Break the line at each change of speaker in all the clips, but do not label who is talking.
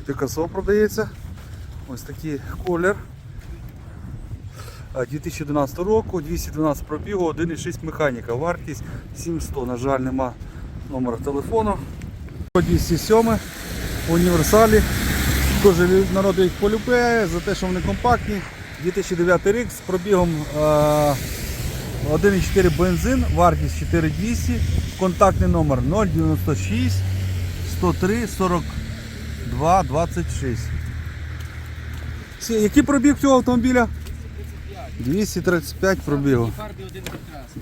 Пікасо продається. Ось такий колір. А, 2011 року, 212 пробігу, 1,6 механіка. Вартість 700. На жаль, нема номера телефону. 207 універсалі. Дуже народ їх полюбляє за те, що вони компактні. 2009 рік з пробігом е, 1,4 бензин, вартість 4200, контактний номер 096 103 42 26. Всі- Який пробіг цього автомобіля? 235 пробігу.
Фарбі.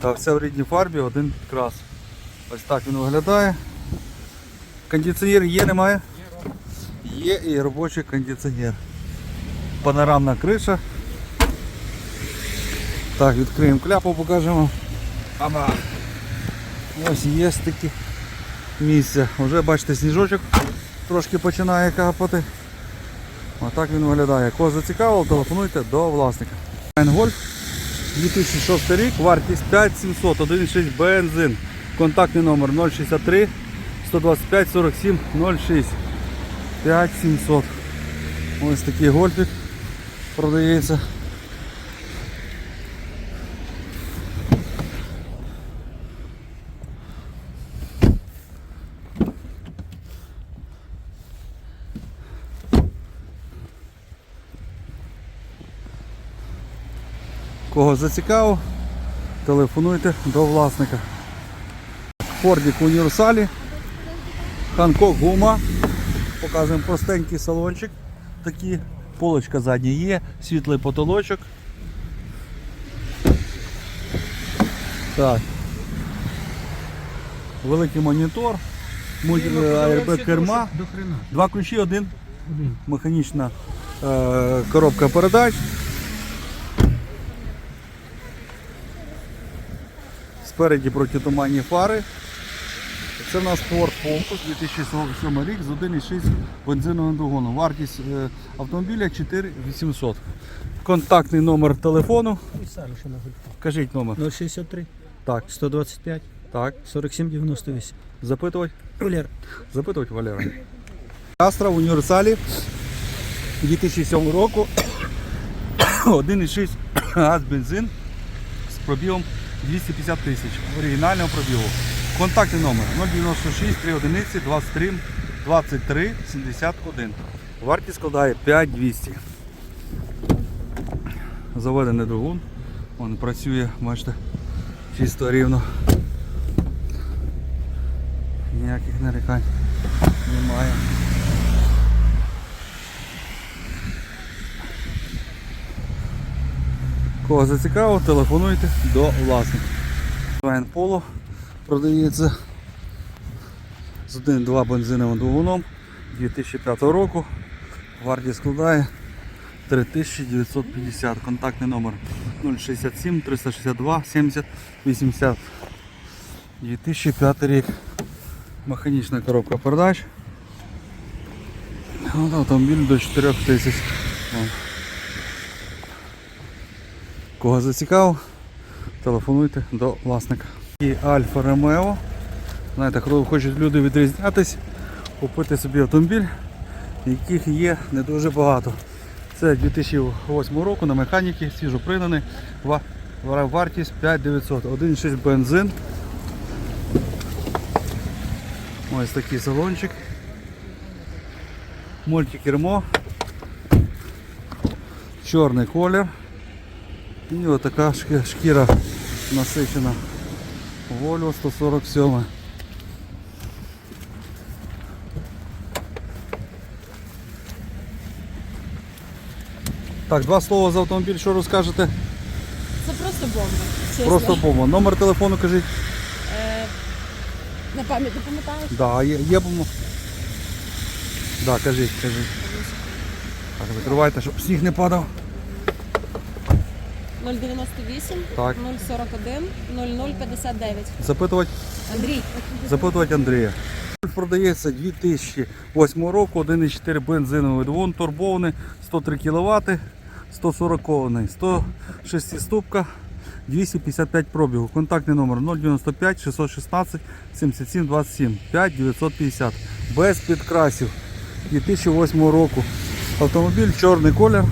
Так, все в рідній фарбі, один крас. Ось так він виглядає. Кондиціонер є, немає? Є і робочий кондиціонер. Панорамна криша. Так, відкриємо кляпу, покажемо. Ось є такі місця. Вже бачите, сніжочок трошки починає капати. Отак він виглядає. Кого зацікавило, телефонуйте до власника. Гольф 2006 рік, вартість 5700, 1,6 бензин. Контактний номер 063 125 47 06. 5700. Ось такий гольфик продається. Кого зацікавив, телефонуйте до власника. Фордік в універсалі. Ханкок гума. Показуємо простенький салончик. Такі полочка задня є, світлий потолочок. Так. Великий монітор, мульти аербек керма, два ключі, один
Один.
механічна е, коробка передач. Спереді протитуманні фари. Це в нас Ford Focus 2047 рік з 1,6 бензиновим двигуном. Вартість е, автомобіля 4800. Контактний номер телефону. Кажіть номер.
063
Так,
125
так.
47 98.
Запитувати.
Валер,
Запитувати Валера. Астра в універсалі 2007 року. 1,6 газ бензин з пробігом 250 тисяч. Оригінального пробігу. Контактний номер 096 3 одиниці 23 23 71. Вартість складає 5200. Заведений двигун. Він працює, бачите, чисто рівно. Ніяких нарікань немає. Кого зацікавило, телефонуйте до власника. Вайн Polo продається з 1-2 бензиновим двигуном 2005 року. Вартість складає 3950. Контактний номер 067 362 70 80. 2005 рік. Механічна коробка передач. Автомобіль до 4 тисяч. О. Кого зацікавив, телефонуйте до власника. І Альфа Ромео. Знаєте, коли хочуть люди відрізнятись, купити собі автомобіль, яких є не дуже багато. Це 2008 року на механіки, свіжо ва- вартість 5900, 1,6 бензин. Ось такий салончик. Мультикермо. Чорний колір. І ось така шки- шкіра насичена. Volvo 147. Так, два слова за автомобіль, що розкажете?
Це просто бомба. Чесно.
Просто бомба. Номер телефону кажіть.
Е, на пам'ять не пам'ятаєш?
Да, є, є бомба. Да, кажіть, кажіть. Так, закривайте, щоб сніг не падав.
098
Так.
041 0059.
Запитувати,
Андрій,
запитувати Андрія. Гольф Продається 2008 року, 1,4 бензиновий двигун, турбований, 103 кВт, 140 кований, 106 ступка, 255 пробігу. Контактний номер 095 616 77 27 5 950. Без підкрасів. 2008 року. Автомобіль чорний колір.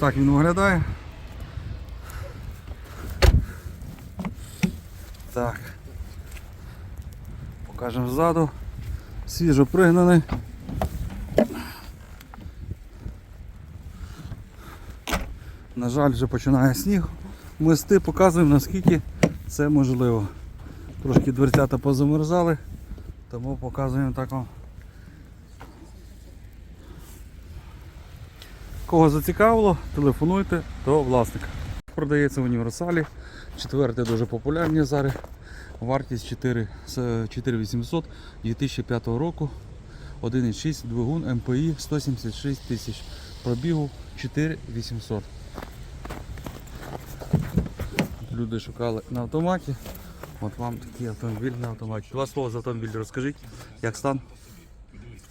Так він виглядає. Так. Покажемо ззаду. Свіжо пригнаний. На жаль, вже починає сніг. Мести показуємо наскільки це можливо. Трошки дверцята позамерзали, тому показуємо так вам. Кого зацікавило, телефонуйте до власника. Продається в універсалі. Четверте дуже популярні зараз. Вартість 4, 4800 2005 року. 1,6 двигун МПІ 176 тисяч. Пробігу 4800. Люди шукали на автоматі. От вам такий автомобіль на автоматі. Два слова за автомобіль розкажіть, як стан?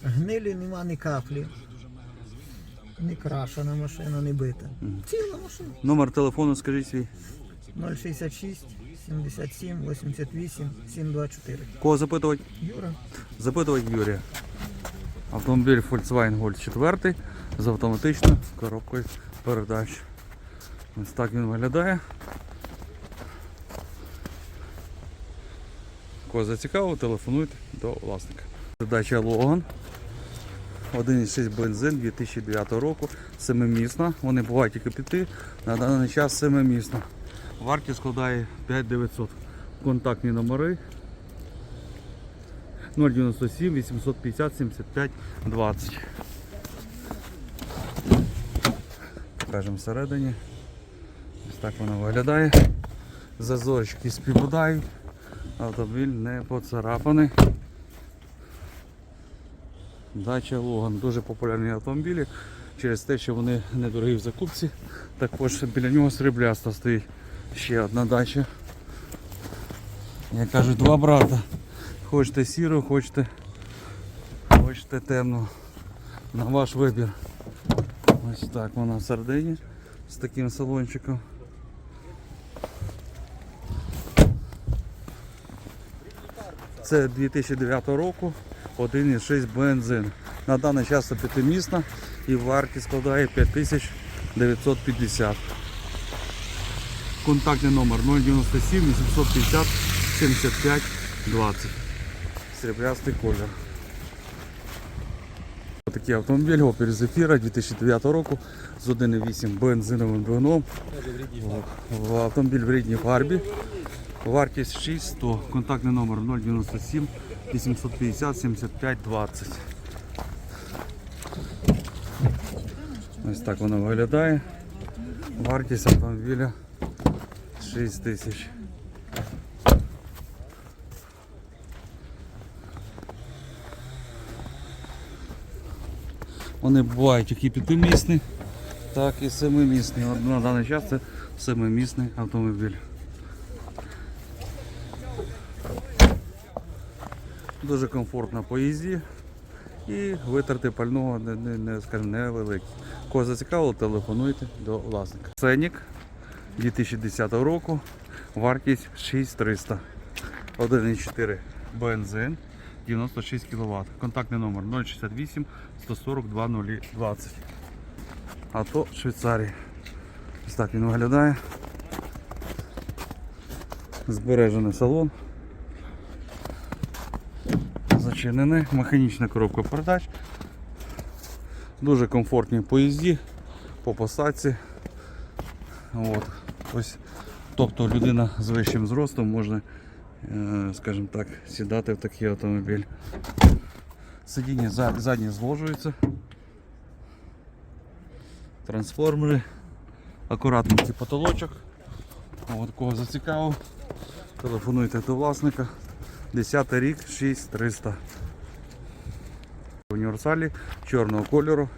Гнилі нема ні каплі. Не крашена машина, не бита. Ціла машина.
Номер телефону скажіть свій.
066 77 88 724.
Кого запитувати?
Юра.
Запитувати Юрія. Автомобіль Volkswagen Golf 4 з автоматичною коробкою передач. Ось так він виглядає. Кого зацікавило, телефонуйте до власника. Передача Логан. 1,6 бензин 2009 року. Семимісна. Вони бувають тільки п'яти. На даний час семимісна. Вартість складає 5900. Контактні номери 097 850 75 20. Покажемо всередині. Ось так воно виглядає. Зазорчики співпадають. Автомобіль не поцарапаний. Дача Логан. Дуже популярні автомобілі через те, що вони недорогі в закупці. Також біля нього срібляста стоїть ще одна дача. Як кажуть, два брата. Хочете сіру, хочете, хочете темну. На ваш вибір. Ось так вона всередині з таким салончиком. Це 2009 року 1,6 бензин. На даний час це п'ятимісна і вартість складає 5950. Контактний номер 097 850 75 20. Сріблястий колір. Такий автомобіль Opel Zafira 2009 року з 1,8 бензиновим двигуном. Автомобіль в рідній фарбі. Вартість 600. Контактний номер 097 850 75 20. Ось так воно виглядає. Вартість автомобіля 6 тисяч. Вони бувають як і п'ятимісні, так і семимісні. На даний час це семимісний автомобіль. Дуже комфортно по їзді і витрати пального не, не, не, скажімо, невеликі. Кого зацікавило, телефонуйте до власника. Ценник 2010 року, вартість 6300. 1,4 бензин, 96 кВт. Контактний номер 068 140 2020. Авто Швейцарії. Ось так він виглядає. Збережений салон. Зачинений, механічна коробка передач. Дуже комфортні поїзді по посадці. От. Ось, тобто людина з вищим зростом може, е, скажімо так, сідати в такий автомобіль. Сидіння за- заднє зложується. Трансформери. Акуратненький потолочок. От кого зацікавив, телефонуйте до власника. 10 рік 6300. Універсалі чорного кольору.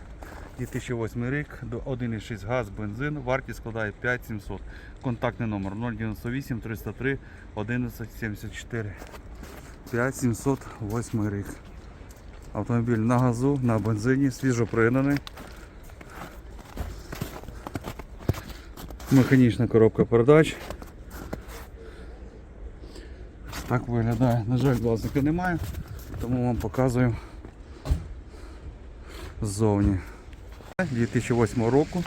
2008 рік 1,6 газ, бензин, вартість складає 5700. Контактний номер 098 303 1174. 5708 рік. Автомобіль на газу, на бензині, свіжо пригнаний. Механічна коробка передач. Так виглядає. На жаль, власника немає, тому вам показую ззовні. 2008 року.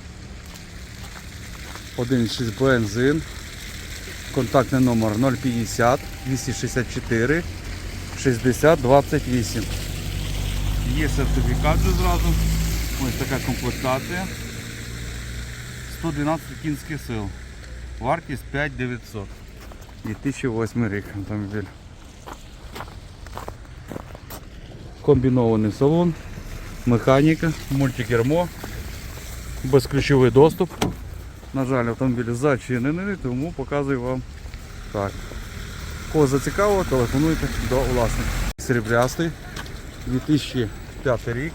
1,6 бензин. Контактний номер 050 264 60 28. Є сертифікат вже зразу. Ось така комплектація. 112 кінських сил. Вартість 5900. 2008 рік автомобіль. Комбінований салон, механіка, мультикермо, безключовий доступ. На жаль, автомобіль зачинений, тому показую вам так. Кого зацікавило, телефонуйте до власника. Серебрястий, 2005 рік,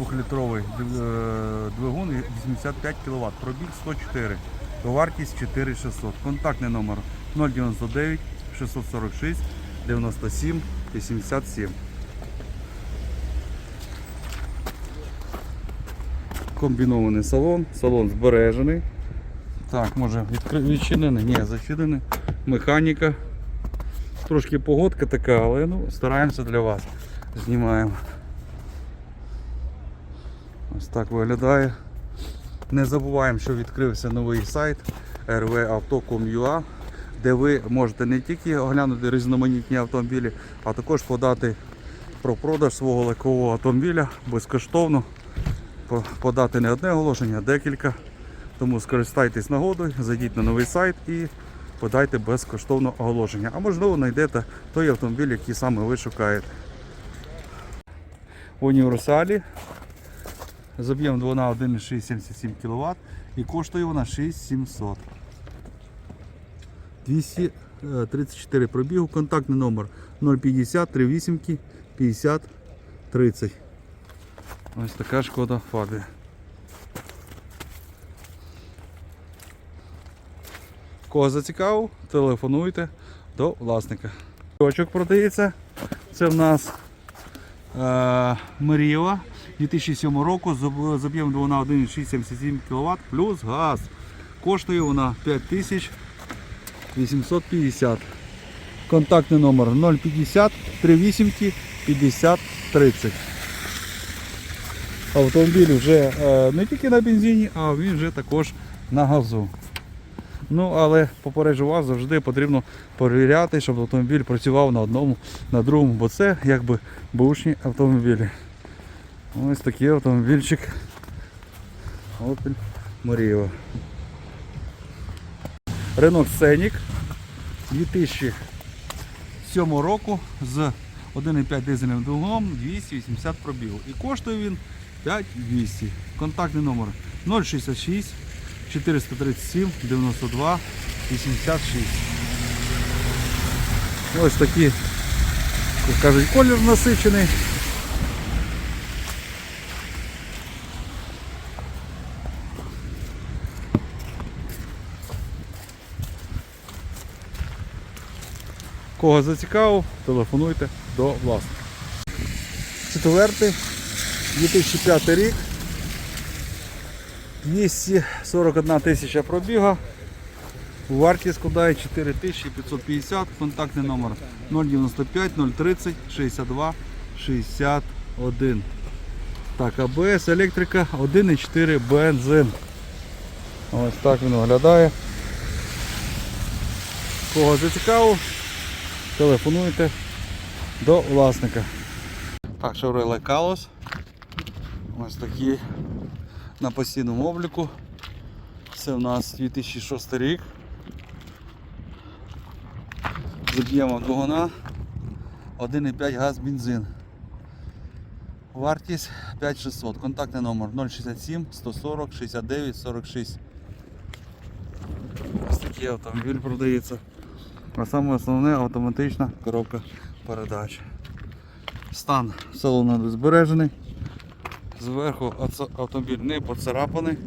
2-літровий е, двигун 85 кВт, пробіг 104, вартість 4600. Контактний номер 099 646 97 87. Комбінований салон, салон збережений. Так, може відкри... відчинений? Ні, зачинений. Механіка. Трошки погодка така, але ну, стараємося для вас. Знімаємо. Ось так виглядає. Не забуваємо, що відкрився новий сайт rvauto.com.ua, де ви можете не тільки оглянути різноманітні автомобілі, а також подати про продаж свого легкового автомобіля безкоштовно. Подати не одне оголошення, а декілька. Тому скористайтесь нагодою, зайдіть на новий сайт і подайте безкоштовно оголошення. А можливо знайдете той автомобіль, який саме ви шукаєте. Універсалі з об'ємом двигуна 1,677 кВт і коштує вона 6700. 234 пробігу, контактний номер 050 38 50 30. Ось така шкода Фабія. Кого зацікавив, телефонуйте до власника. Очок продається. Це в нас е, Мрієва 2007 року з об- з об'ємом двигуна 1,677 кВт плюс газ. Коштує вона 5850. Контактний номер 050 38 50 30. Автомобіль вже е, не тільки на бензині, а він вже також на газу. Ну, але попереджу вас, завжди потрібно перевіряти, щоб автомобіль працював на одному, на другому, бо це якби бушні автомобілі. Ось такий автомобільчик Opel Meriva. Renault Scenic 2007 року з 1,5 дизельним двигуном 280 пробігу. І коштує він 5200. Контактний номер 066 437 92 86. Ось такі, як кажуть, колір насичений. Кого зацікавив, телефонуйте до власника. Четвертий, 2005 рік. 241 тисяча пробіга. Вартість складає 4550, контактний номер 095 030 62 61. Так, АБС, електрика 1,4 бензин. Ось так він виглядає. Кого зацікавив, телефонуйте до власника. Так, Chevrolet Calos. Ось такі на постійному обліку. Це у нас 2006 рік. З об'ємом двигуна 1,5 газ бензин. Вартість 5600. Контактний номер 067 140 69 46. Ось такий автомобіль продається. А саме основне автоматична коробка передач. Стан салону збережений. Зверху автомобіль не поцарапаний,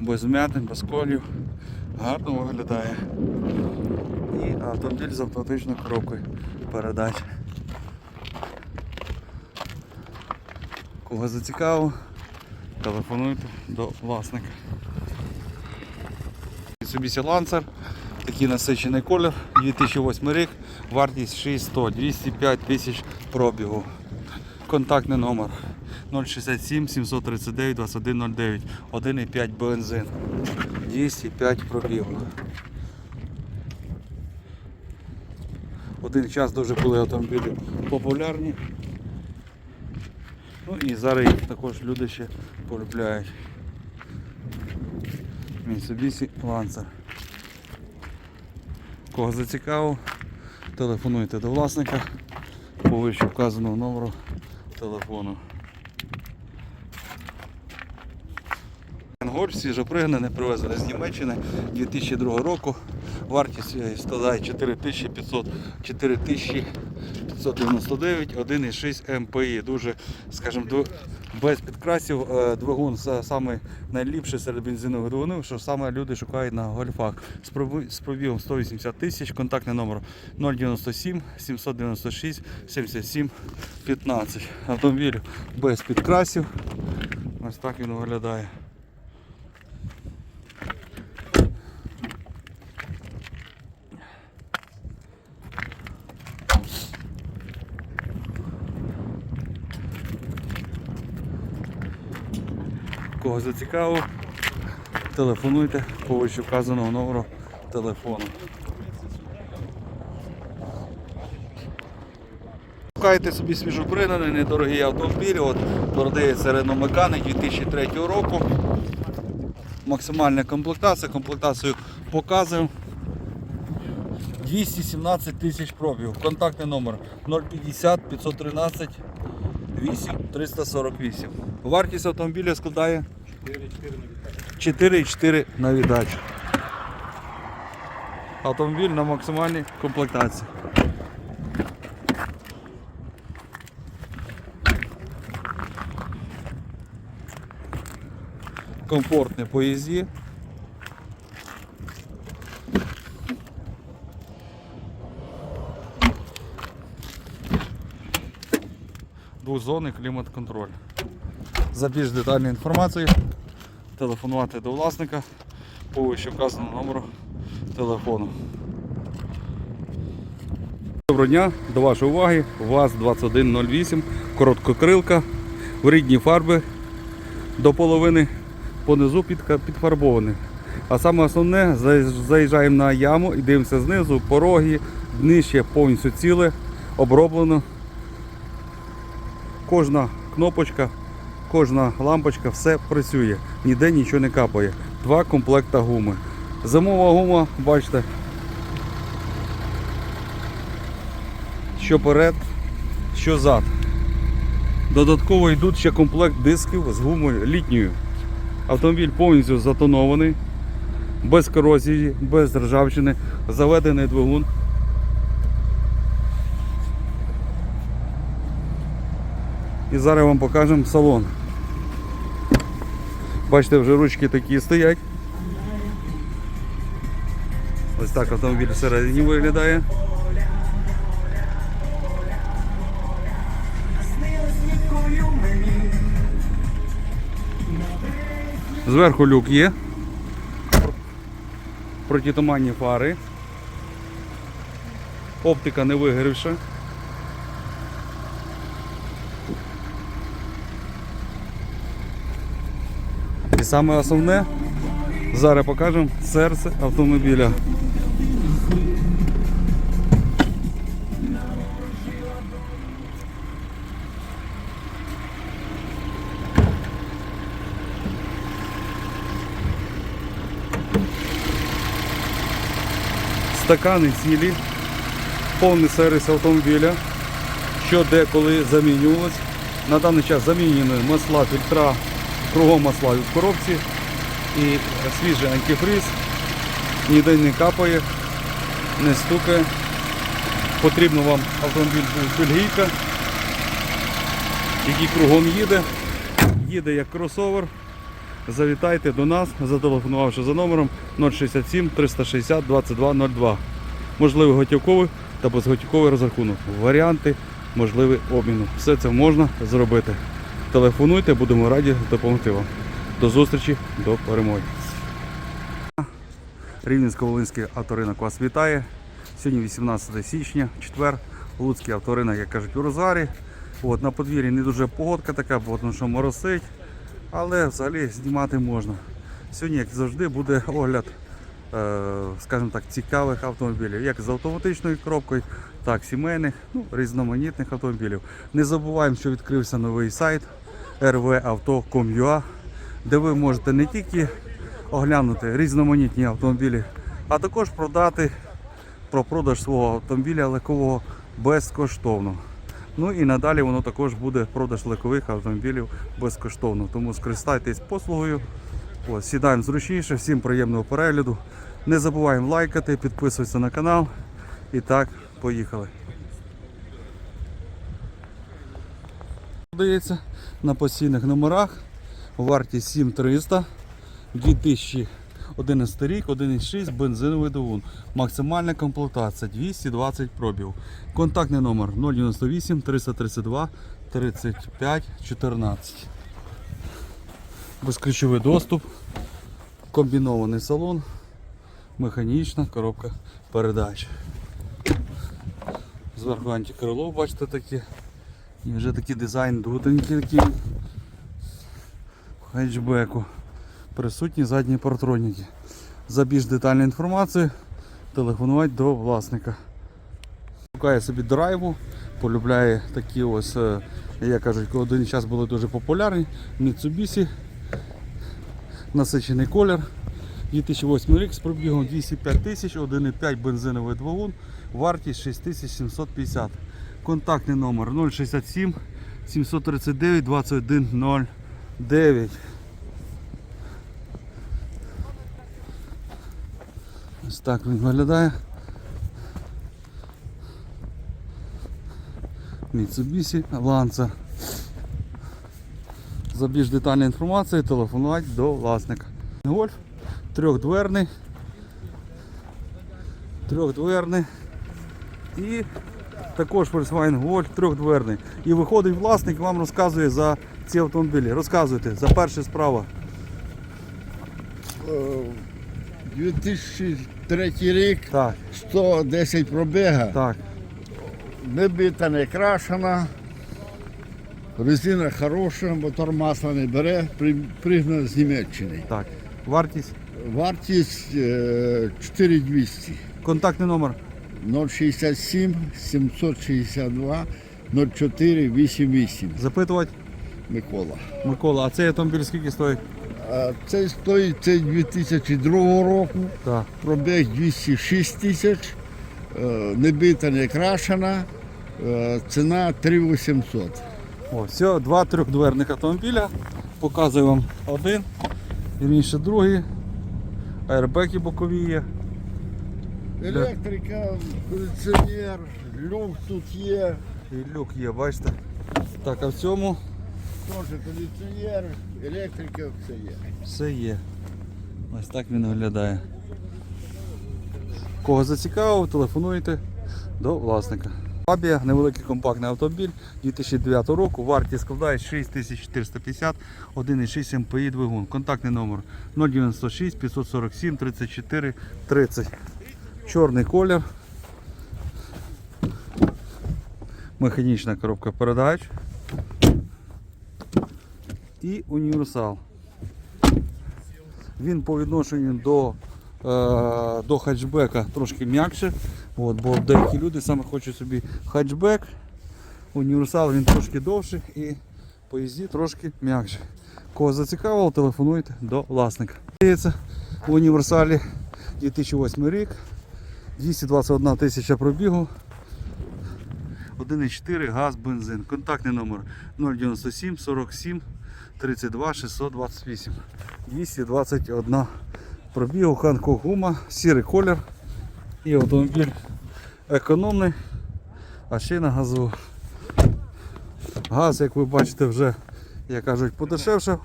без вмятин, без колів. Гарно виглядає. І автомобіль з автоматичною коробкою передач. Кого зацікавив, телефонуйте до власника. Mitsubishi Lancer Такий насичений колір, 2008 рік, вартість 6100, 205 тисяч пробігу. Контактний номер 067 739 2109, 1,5 бензин, 205 пробігу. Один час дуже були автомобілі популярні. Ну і зараз їх також люди ще полюбляють. Mitsubishi Lancer. Кого зацікавив, телефонуйте до власника по вище вказаного номеру телефону. Голь свіжопригнаний, привезений з Німеччини 2002 року. Вартість складає 4500 4599, 1,6 МПІ. Дуже, скажімо, дв- без підкрасів е, двигун це саме найліпший серед бензинових двигунів, що саме люди шукають на гольфах. З пробігом 180 тисяч, контактний номер 097 796 77 15. Автомобіль без підкрасів. Ось так він виглядає. Кого зацікавив, телефонуйте по вище вказаного номеру телефону. Шукайте собі свіжопригнаний, недорогий автомобіль. От продається Renault Megane 2003 року. Максимальна комплектація, комплектацію показуємо. 217 тисяч пробігів. Контактний номер 050 513 8 348. Вартість автомобіля складає 4,4 на віддачу. Автомобіль на максимальній комплектації. Комфортне поїзді. Двозонний клімат-контроль. За більш детальну інформацію телефонувати до власника по вище номеру телефону. Доброго дня, до вашої уваги, ВАЗ-2108, короткокрилка. В рідній фарби. До половини. Понизу підфарбований. А саме основне, заїжджаємо на яму і дивимося знизу, пороги, днище повністю ціле, оброблено. Кожна кнопочка, кожна лампочка, все працює, ніде нічого не капає. Два комплекта гуми. Зимова гума, бачите, що перед, що зад. Додатково йдуть ще комплект дисків з гумою літньою. Автомобіль повністю затонований, без корозії, без ржавчини, заведений двигун. І зараз вам покажемо салон. Бачите, вже ручки такі стоять. Ось так автомобіль всередині виглядає. Зверху люк є. Протитуманні фари. Оптика не вигорівша. Саме основне, зараз покажемо серце автомобіля. Стакани цілі, повний сервіс автомобіля, що деколи замінювалось. На даний час замінені масла, фільтра, кругом масла від коробці і свіжий антифриз, ніде не капає, не стукає. Потрібно вам автомобіль бельгійка, який кругом їде, їде як кросовер. Завітайте до нас, зателефонувавши за номером 067 360 2202. Можливий готівковий та безготівковий розрахунок. Варіанти можливий обміну. Все це можна зробити. Телефонуйте, будемо раді допомогти вам. До зустрічі, до перемоги. Рівненсько-Волинський авторинок вас вітає. Сьогодні 18 січня, четвер. Луцький авторинок, як кажуть, у Розарі. От, на подвір'ї не дуже погодка така, бо тому що моросить, але взагалі знімати можна. Сьогодні, як завжди, буде огляд, е, скажімо так, цікавих автомобілів, як з автоматичною коробкою, так і сімейних, ну, різноманітних автомобілів. Не забуваємо, що відкрився новий сайт rvauto.com.ua, де ви можете не тільки оглянути різноманітні автомобілі, а також продати про продаж свого автомобіля легкового безкоштовно. Ну і надалі воно також буде продаж легкових автомобілів безкоштовно. Тому скористайтесь послугою. Ось, сідаємо зручніше, всім приємного перегляду. Не забуваємо лайкати, підписуватися на канал. І так, поїхали. Продається на постійних номерах. Вартість 7300. 2011 рік, 1,6 бензиновий двигун. Максимальна комплектація 220 пробів. Контактний номер 098 332 35 14. Безключовий доступ, комбінований салон, механічна коробка передач. Зверху антикрило, бачите такі. І вже такий дизайн дутенький такий. В хетчбеку. Присутні задні партроніки. За більш детальну інформацію телефонувати до власника. Шукає собі драйву, полюбляє такі ось, е, як кажуть, один час були дуже популярні. Mitsubishi, насичений колір. 2008 рік з пробігом 205 тисяч, 1,5 бензиновий двигун, вартість 6750. Контактний номер 067 739 2109. Ось так він виглядає. Mitsubishi Lancer. За більш детальною інформацією телефонувати до власника. Гольф трьохдверний. Трьохдверний. І також Volkswagen Golf трьохдверний. І виходить власник вам розказує за ці автомобілі. Розказуйте, за перше справа.
2003 рік,
Так,
110 пробіга,
так.
не бита, не крашена, резина хороша, мотор масла не бере, при- пригнана з Німеччини.
Так. Вартість.
Вартість е, 4200,
Контактний номер
067 762 0488.
запитувати.
Микола.
Микола, а цей автомобіль скільки стоїть?
А Цей стоїть цей 2002 року,
Так.
пробіг 206 тисяч, е, не бита, не крашена, е, ціна 3800.
О, все, два трьохдверних автомобіля. Показую вам один, вірніше другий. Аербеки бокові є.
Електрика, кондиціонер, люк тут є,
І люк є, бачите. Так, а в цьому
теж кондиціонер, електрика, все є.
все є. Ось так він виглядає. Кого зацікавив, телефонуйте до власника. Фабія, невеликий компактний автомобіль 2009 року, вартість складає 6450, 1,6 МПІ двигун. Контактний номер 096 547 34 30. Чорний колір. Механічна коробка передач. І універсал. Він по відношенню до, е, до хатчбека трошки м'якше. Бо деякі люди саме хочуть собі хатчбек. Універсал він трошки довший і по їзді трошки м'якше. Кого зацікавило, телефонуйте до власника. В універсалі 2008 рік, 221 тисяча пробігу. 1,4 газ, бензин. Контактний номер 097 47 32 628. 221 пробігу, Ханкок гума, сірий колір і автомобіль економний, а ще й на газу. Газ, як ви бачите, вже, як кажуть, подешевшав,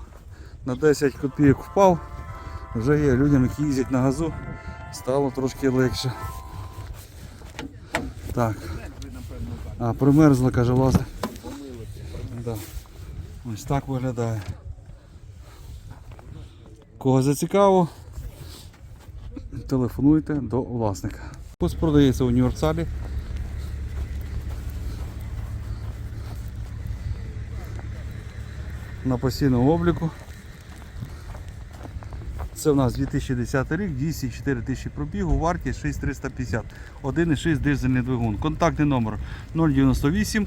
на 10 копійок впав. Вже є людям, які їздять на газу, стало трошки легше. Так. А, примерзла, каже власник. Да. Ось так виглядає. Кого зацікаво, телефонуйте до власника. Ось продається в універсалі. На постійному обліку. Це у нас 2010 рік, 204 тисячі пробігу, вартість 6350. 1,6 дизельний двигун. Контактний номер 098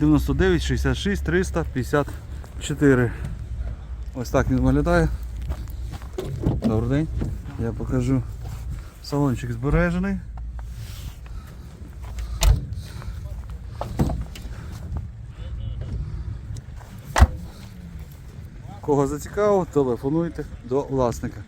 99 66 354. Ось так він виглядає. Добрий день. Я покажу. Салончик збережений. Кого зацікавив, телефонуйте до власника.